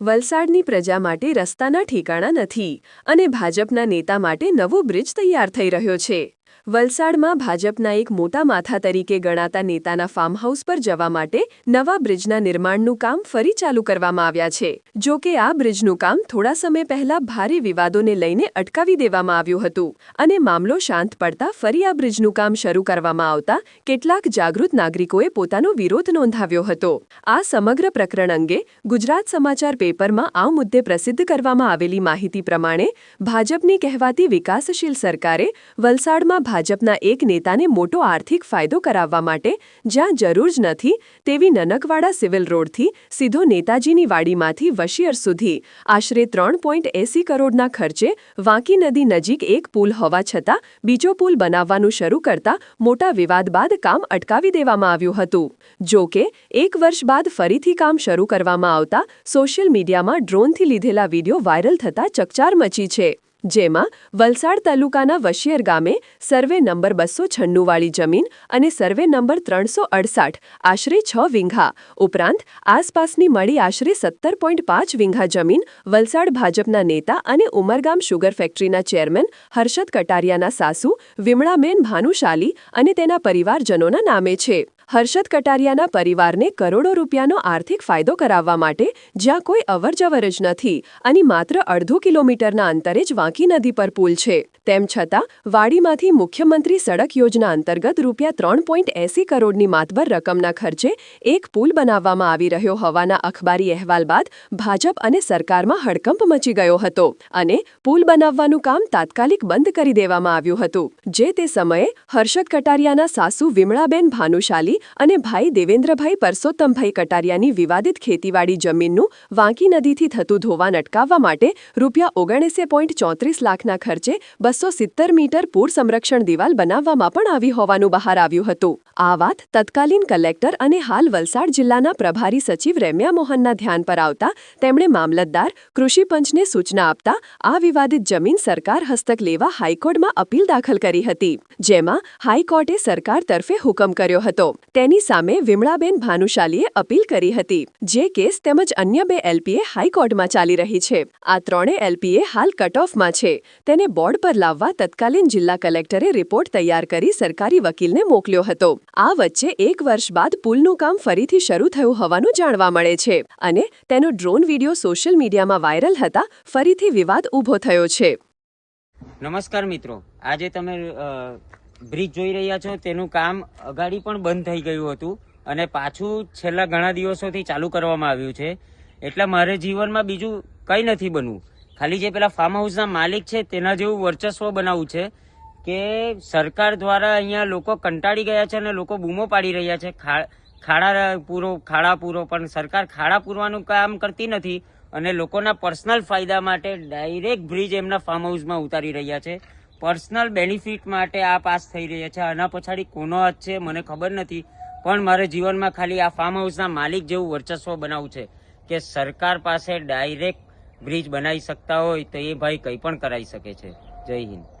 વલસાડની પ્રજા માટે રસ્તાના ઠેકાણા નથી અને ભાજપના નેતા માટે નવો બ્રિજ તૈયાર થઈ રહ્યો છે. વલસાડમાં ભાજપના એક મોટા માથા તરીકે ગણાતા નેતાના ફાર્મ હાઉસ પર જવા માટે નવા બ્રિજના નિર્માણનું કામ ફરી ચાલુ કરવામાં આવ્યા છે. જો કે આ બ્રિજનું કામ થોડા સમય પહેલા ભારે વિવાદોને લઈને અટકાવી દેવામાં આવ્યું હતું અને મામલો શાંત પડતા ફરી આ બ્રિજનું કામ શરૂ કરવામાં આવતા કેટલાક જાગૃત નાગરિકોએ પોતાનો વિરોધ નોંધાવ્યો હતો. આ સમગ્ર પ્રકરણ અંગે ગુજરાત સમાચાર પેપરમાં આ મુદ્દે પ્રસિદ્ધ કરવામાં આવેલી માહિતી પ્રમાણે ભાજપની કહેવાતી વિકાસશીલ સરકારે વલસાડમાં ભાજપના એક નેતાને મોટો આર્થિક ફાયદો કરાવવા માટે જ્યાં જરૂર જ નથી તેવી નનકવાડા સિવિલ રોડથી સીધો નેતાજીની વાડીમાંથી વશિયર સુધી. આશરે ત્રણ પોઈન્ટ એસી કરોડના ખર્ચે વાંકી નદી નજીક એક પુલ હોવા છતાં બીજો પુલ બનાવવાનું શરૂ કરતા મોટા વિવાદ બાદ કામ અટકાવી દેવામાં આવ્યું હતું. જો કે, એક વર્ષ બાદ ફરીથી કામ શરૂ કરવામાં આવતા સોશિયલ મીડિયામાં ડ્રોનથી લીધેલા વીડિયો વાયરલ થતા ચકચાર મચી છે. જેમાં વલસાડ તાલુકાના વશિયર ગામે સર્વે નંબર બસો છન્નુંવાળી જમીન અને સર્વે નંબર ત્રણસો અડસાઠ, આશરે છ વીંઘા, ઉપરાંત આસપાસની મળી આશરે સત્તર પોઈન્ટ પાંચ વિંઘા જમીન વલસાડ ભાજપના નેતા અને ઉમરગામ શુગર ફેક્ટરીના ચેરમેન હર્ષદ કટારિયાના સાસુ, વિમળાબેન ભાનુશાલી અને તેના પરિવારજનોના નામે છે. હર્ષદ કટારિયાના પરિવારને કરોડો રૂપિયાનો આર્થિક ફાયદો કરાવવા માટે જ્યાં કોઈ અવરજવર જ નથી અને માત્ર અડધો કિલોમીટરના અંતરે જ વાંકી નદી પર પુલ છે. તેમ છતાં, વાડીમાંથી મુખ્યમંત્રી સડક યોજના અંતર્ગત રૂપિયા ત્રણ પોઈન્ટ એસી કરોડની માતબર રકમના ખર્ચે એક પુલ બનાવવામાં આવી રહ્યો હોવાના અખબારી અહેવાલ બાદ ભાજપ અને સરકારમાં હડકંપ મચી ગયો હતો અને પુલ બનાવવાનું કામ તાત્કાલિક બંધ કરી દેવામાં આવ્યું હતું. જે તે સમયે હર્ષદ કટારિયાના સાસુ વિમળાબેન ભાનુશાલી અને ભાઈ દેવેન્દ્રભાઈ પરસોત્તમભાઈ કટારિયાની વિવાદિત ખેતીવાડી જમીનનું વાંકી નદીથી થતું ધોવાણ અટકાવવા માટે રૂપિયા ઓગણીસે ચોત્રીસ લાખના ખર્ચે બસો સિત્તેર મીટર પૂર સંરક્ષણ દિવાલ બનાવવામાં પણ આવી હોવાનું બહાર આવ્યું હતું. આ વાત તત્કાલીન કલેક્ટર અને હાલ વલસાડ જિલ્લાના પ્રભારી સચિવ રેમ્યા મોહનના ધ્યાન પર આવતા તેમણે મામલતદાર કૃષિપંચને સૂચના આપતા આ વિવાદિત જમીન સરકાર હસ્તક લેવા હાઈકોર્ટમાં અપીલ દાખલ કરી હતી. જેમાં હાઈકોર્ટે સરકાર તરફે હુકમ કર્યો હતો. તેની સામે વિમળાબેન ભાનુશાલીએ અપીલ કરી હતી, જે કેસ તેમજ અન્ય બે એલપીએ હાઈકોર્ટમાં ચાલી રહી છે. આ ત્રણે એલપીએ હાલ કટ ઓફમાં છે. તેને બોર્ડ પર લાવવા તત્કાલીન જિલ્લા કલેક્ટરે રિપોર્ટ તૈયાર કરી સરકારી વકીલને મોકલ્યો હતો. આ વચ્ચે એક વર્ષ બાદ પુલનું કામ ફરીથી શરૂ થયું હોવાનું જાણવા મળે છે અને તેનો ડ્રોન વીડિયો સોશિયલ મીડિયામાં વાયરલ હતા, ફરીથી વિવાદ ઊભો થયો છે. નમસ્કાર મિત્રો. આજે તમે બ્રિજ જોઈ રહ્યા છો. તેનું કામ અગાડી પણ બંધ થઈ ગયું હતું અને પાછું છેલ્લા ઘણા દિવસોથી ચાલુ કરવામાં આવ્યું છે. એટલે મારે જીવનમાં બીજું કંઈ નથી બનવું. ખાલી જે પેલા ફાર્મ હાઉસના માલિક છે, તેના જેવું વર્ચસ્વ બનાવવું છે કે સરકાર દ્વારા અહીંયા લોકો કંટાળી ગયા છે અને લોકો બૂમો પાડી રહ્યા છે. ખાડા પૂરો ખાડા પૂરો, પણ સરકાર ખાડા પૂરવાનું કામ કરતી નથી. અને લોકોના પર્સનલ ફાયદા માટે ડાયરેક્ટ બ્રિજ એમના ફાર્મ હાઉસમાં ઉતારી રહ્યા છે. પર્સનલ બેનિફિટ માટે આ પાસ થઈ રહ્યા છે. આના પછાડી કોનો હાથ છે મને ખબર નથી, પણ મારે જીવનમાં ખાલી આ ફાર્મ હાઉસના માલિક જેવું વર્ચસ્વ બનાવવું છે કે સરકાર પાસે ડાયરેક્ટ બ્રિજ બનાવી શકતા હોય તો એ ભાઈ કંઈ પણ કરાવી શકે છે. જય હિન્દ.